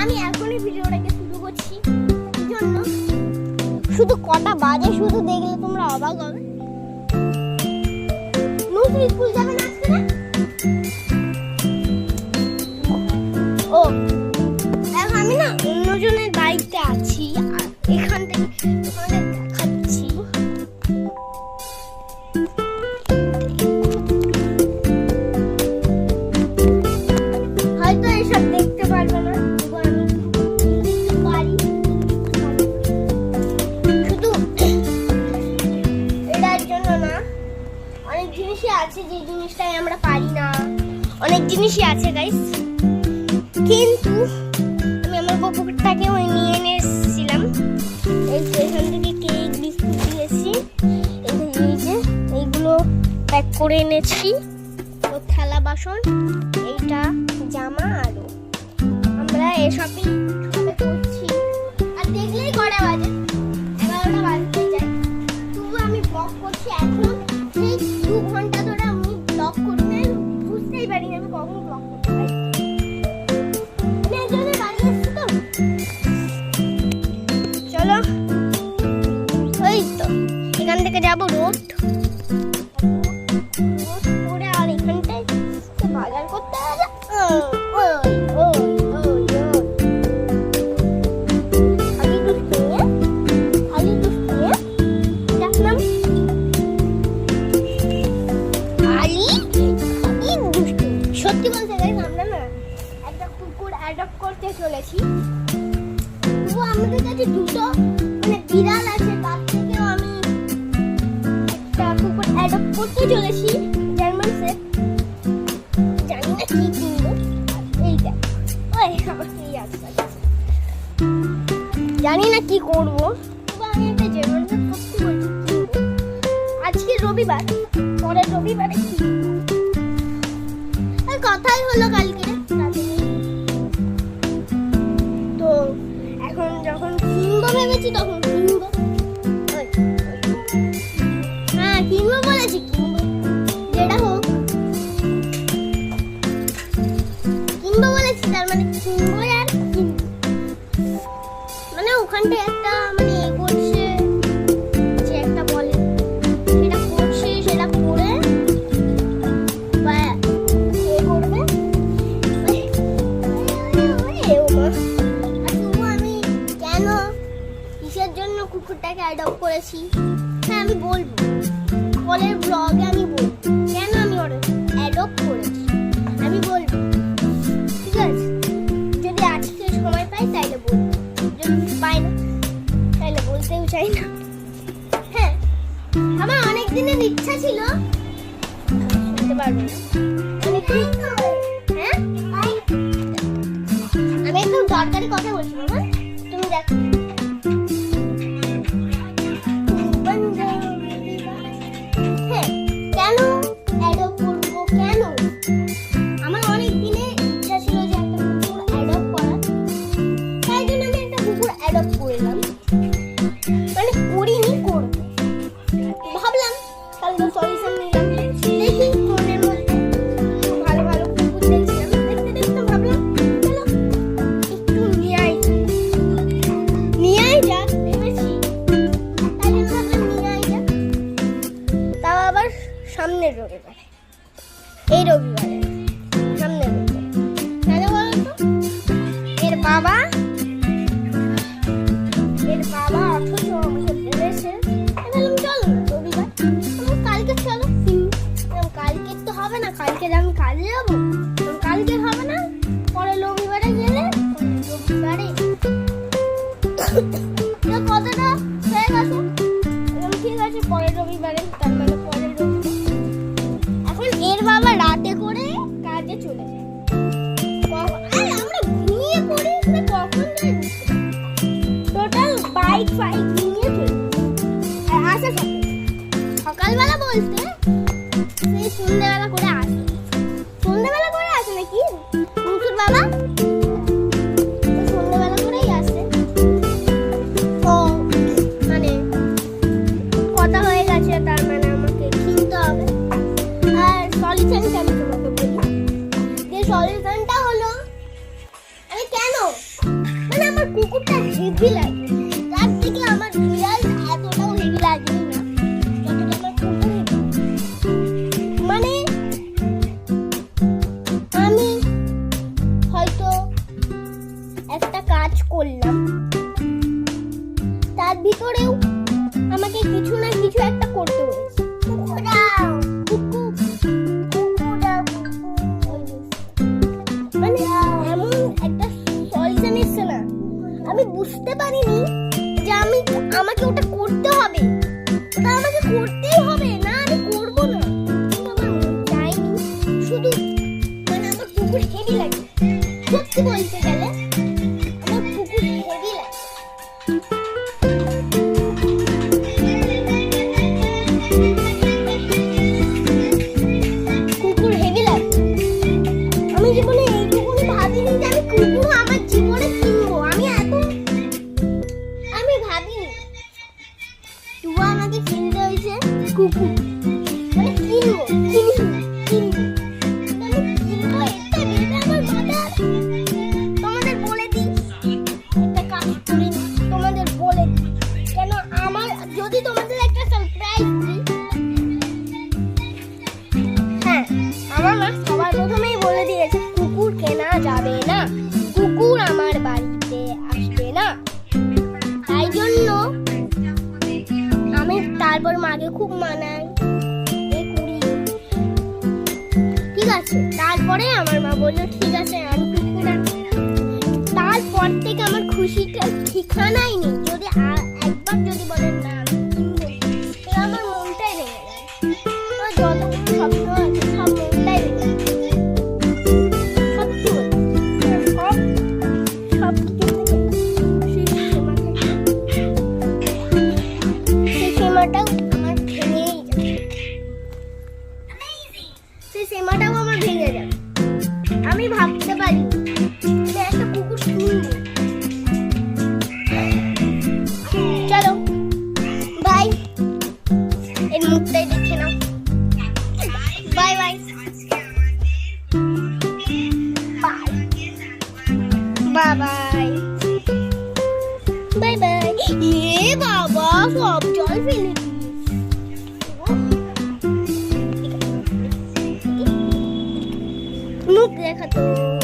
আমি এখনই ভিডিওটাকে করছি। শুধু কটা বাজে শুধু দেখলে তোমরা অবাক হবে। নুসরি স্কুল যাবে না? জিনিসই আছে গাইস কিন্তু আমি আমার বপুরটাকে ওই নিয়ে এনে এসেছিলাম। এই এখান থেকে কেক বিস্কুট দিয়েছি। এই যে- এই যে এইগুলো প্যাক করে এনেছি। ও থালা বাসন, এইটা, জামা আরও আমরা এসবই সবে করছি। আর দেখলেই বাজে। এগারোটা বাজতে যায়। তবু আমি ব্লগ করছি। এখন সেই দু ঘণ্টা বুঝতেই আমি কখনো ব্লগ করতে চলো। ওই তো যাব রোড। রোড করে আর এখানটায় বাজার করতে চলেছি তো আমাদের কাছে দুটো মানে বিড়াল আছে, তার থেকেও আমি একটা কুকুর অ্যাডপ্ট করতে চলেছি জার্মান সেট জানি না কি কিনবো। এই দেখ, ওই আমার এই আছে জানি না কি করব। আমি একটা জার্মান সেট করতে বলছি আজকে রবিবার কিনবো ভেবেছি তখন কিনবো ওই, ওই। হ্যাঁ কিনবো বলেছি কিনবো কুকুরটাকে অ্যাডপ্ট করেছি। হ্যাঁ আমি বলব। পরের ব্লগে আমি বলব। কেন আমি ওর অ্যাডপ্ট করেছি? আমি বলব। ঠিক আছে? যদি আজকে সময় পাই, তাইলে বলব। যদি পাই না, তাইলে বলতেও চাই না। হ্যাঁ আমার অনেক দিনের ইচ্ছা ছিল। শুনতে পারব না। হ্যাঁ? আমি একদম দরকারি কথা বলছি, বাবা। 你们说一下 সকালবেলা বলতে করে করে নাকি? করেই মানে কথা হয়ে গেছে, তার মানে আমাকে আর সলিউশনটা হলো আমি কেন? মানে আমার কুকুরটা জিদ্দি লাগে এসছে না। আমি বুঝতে পারিনি যে আমি, আমাকে ওটা করতে হবে। ওটা আমাকে করতেই হবে। না, আমি করব না। চাইনি শুধু মানে আমার পুকুর হেভি লাগে। সত্যি বলতে গেলে তারপর মাকে খুব মানাই। তারপরে আমার মা বলল, ঠিক আছে, আমি কুকুর তারপর থেকে আমার খুশিটা ঠিকানাই নেই যদি একবার যদি বলেন না বাই বাই বাই এ বাবা সব জল ফেলে মুখ দেখা তো